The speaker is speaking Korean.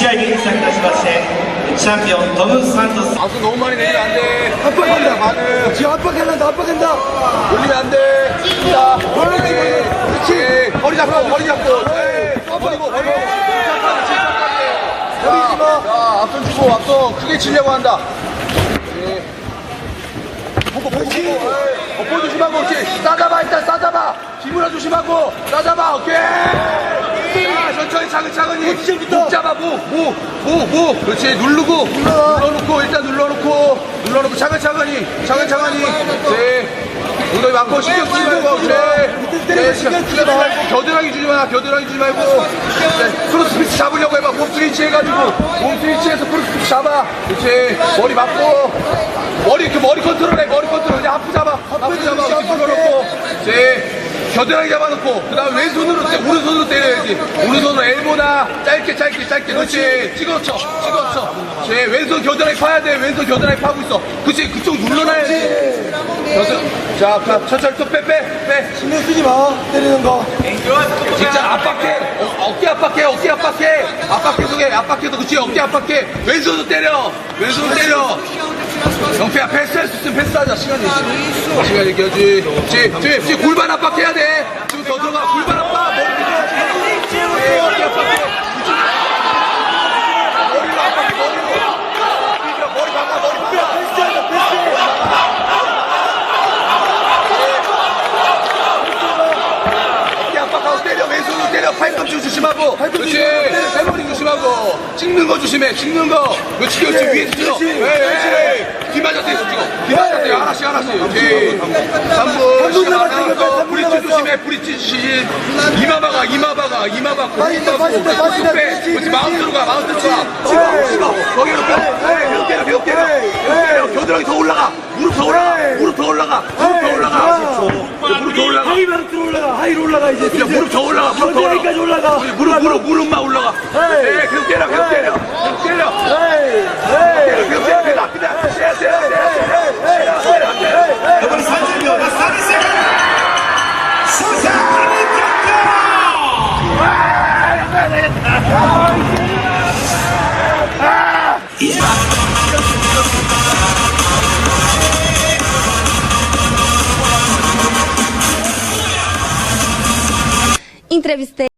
試合に先立ちましてチャンピオントム・サントス 박수 너무 많이 내리면 안 돼. 압박한다, 마늘. 지금 압박한다, 압박한다. 올리면 안 돼. 자, 그렇지. 그렇지. 허리 잡고, 허리 잡고. 네. 버리고, 버리고. 침착하게, 침착하게. 버리지 마. 자, 앞선 주고, 앞선 크게 치려고 한다. 네. 보고, 보고, 보고. 에이, 엎어 조심하고, 그렇지. 싸잡아, 일단 싸잡아. 기물어 조심하고. 싸잡아, 오케이. 자, 천천히 차근차근히. 포지션부터. 목 잡아, 목, 목, 목, 목. 그렇지. 누르고. 눌러놓고, 일단 눌러놓고. 눌러놓고, 차근차근히. 차근차근히. 네. 엉덩이 맞고 신경 쓰지 말고. 그렇지. 네, 신경 쓰지 말고. 겨드랑이 주지 마. 겨드랑이 주지 말고. 네, 크로스 피스 잡으려고 해봐. 몸 스위치 해가지고. 몸 스위치해서 크로스 피스 잡아. 그렇지. 머리 맞고. 머리, 그 머리 컨트롤 해. 머리 컨트롤. 이제 하프 잡아. 하프 잡아. 이렇게 눌러놓고. 그렇지. 겨드랑이 잡아놓고 그 다음에 왼손으로 때 오른손으로 때려야지. 오른손으로 엘보나 짧게 짧게 짧게. 그렇지. 찍어쳐 찍어쳐. 제 왼손 겨드랑이 파야 돼. 왼손 겨드랑이 파고 있어. 그렇지 그쪽 눌러놔야지. 겨드 자 자, 천천히 또 빼 빼빼. 신경 쓰지 마. 때리는 거. 진짜 압박해. 어, 어깨 압박해 어깨 압박해. 압박해서 해 압박해서 그렇지 어깨 압박해. 왼손으로 때려 왼손으로 때려. 영태야 패스할 수 있으면 패스하자. 시간이 있어. 시간이 지금 지금 골반 압박해야 돼. 지금 더 들어가. 골반 압박 머리 들어가지 네, 어깨 압박해 머리로 압박해 머리로 머리 박아 머리 박아 패스하자, 패스. 어깨 압박하고 때려. 팔꿈치 조심하고. 그렇지. 셀머리 조심하고. 찍는 거 조심해. 찍는 거. 그렇지 그렇지. 위에서 찍어. 그렇지. 에이 뒤맞아서 찍어. 뒤맞아서 하나씩 하나씩. 그렇지. 3분 삼분. 하나 이거 더 삼분 브릿지 남았어. 조심해 브릿지 주시 이마 박아 이마 박아 이마 박고 빠진다, 훅 빠진다, 빠진다. 빼 그렇지, 그렇지 그렇지. 마운트로 가 마운트로 가. 찍어 찍어. 거기로 빼. 계속 때려 계속 때려 계속 때려 겨드랑이 더 올라가. 무릎 더 올라가. 에이. 무릎 더 올라가. 무릎 더 올라가 올라가 위로 올라가 이제. 야, 무릎 더 올라가. 무릎 더 올라가. 올라가. 어, 무릎 무릎 무릎만 올라가. 에이. 에이, 네, 계속 때려. 계속 때려 계속 때려. 에이. 에이. 계속 때려 그냥 때려. 이번 산질병 Entrevistei